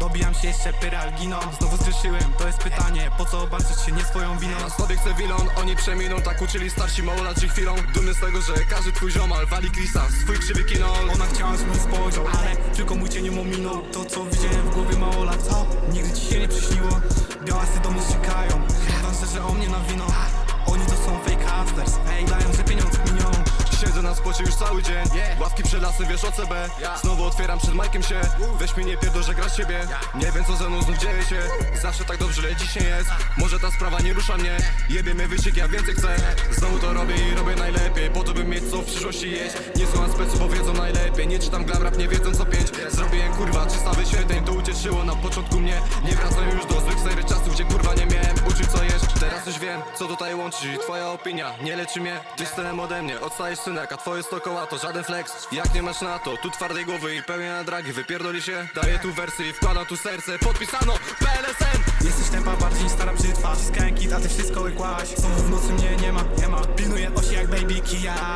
Dobijam się jeszcze pyralginą. Znowu zgrzeszyłem, to jest pytanie Po co obarczyć się nie swoją winą? Na sobie chce wilon, oni przeminą Tak uczyli starsi małolatrzy chwilą. Dumny z tego, że każdy twój ziomal Wali Krisa, swój krzywy kinol. Ona chciała, żebym spojrzał, ale tylko mój cień ją ominął To co widziałem w głowie Spocie już cały dzień. Ławki lasem, wiesz o CB Znowu otwieram przed Majkiem się. Weź mnie nie pierdol, że grasz siebie Nie wiem co ze mną znów dzieje się. Zawsze tak dobrze, ale dzisiaj jest. Może ta sprawa nie rusza mnie. Jebie mnie wyścig, ja więcej chcę. Znowu to robię i robię najlepiej. Po to bym mieć co w przyszłości jeść. Nie słucham specu, bo wiedzą najlepiej. Nie czytam glam rap, nie wiedzą co pięć Zrobiłem kurwa 300 wyświetleń. To ucieszyło na początku mnie. Nie wracam już do złych serii wiem, co tutaj łączy Twoja opinia. Nie leczy mnie Ty stylem ode mnie, odstajesz synek A twoje sto koła to żaden flex. Jak nie masz na to, tu twardej głowy i pełnia dragi. Wypierdoli się, daję tu wersy i wkładam tu serce. Podpisano PLSM Jesteś tempa bardziej stara brzytwa Ściskałem kit, a ty wszystko łykłaś Znowu w nocy mnie nie ma, nie ma. Pilnuję osi jak baby Kia